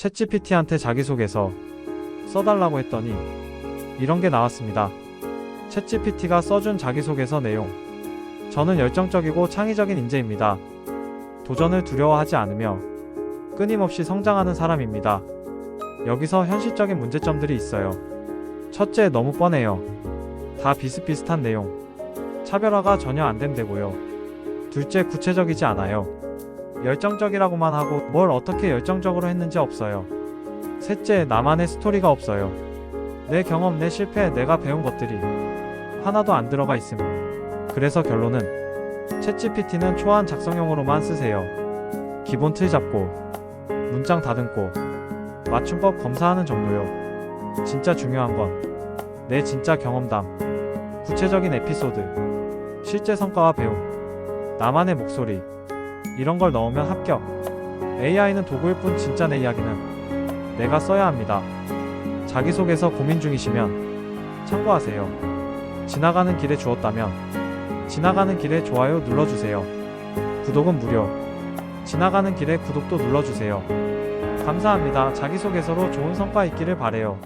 챗GPT한테 자기소개서 써달라고 했더니 이런 게 나왔습니다. 챗GPT가 써준 자기소개서 내용. 저는 열정적이고 창의적인 인재입니다. 도전을 두려워하지 않으며 끊임없이 성장하는 사람입니다. 여기서 현실적인 문제점들이 있어요. 첫째, 너무 뻔해요. 다 비슷비슷한 내용. 차별화가 전혀 안 된다고요. 둘째, 구체적이지 않아요. 열정적이라고만 하고 뭘 어떻게 열정적으로 했는지 없어요. 셋째, 나만의 스토리가 없어요. 내 경험, 내 실패, 내가 배운 것들이 하나도 안 들어가 있음. 그래서 결론은 챗GPT는 초안 작성용으로만 쓰세요. 기본 틀 잡고 문장 다듬고 맞춤법 검사하는 정도요. 진짜 중요한 건 내 진짜 경험담, 구체적인 에피소드, 실제 성과와 배움, 나만의 목소리 이런 걸 넣으면 합격. AI는 도구일 뿐 진짜 내 이야기는 내가 써야 합니다. 자기소개서 고민 중이시면 참고하세요. 지나가는 길에 주었다면 지나가는 길에 좋아요 눌러주세요. 구독은 무료. 지나가는 길에 구독도 눌러주세요. 감사합니다. 자기소개서로 좋은 성과 있기를 바래요.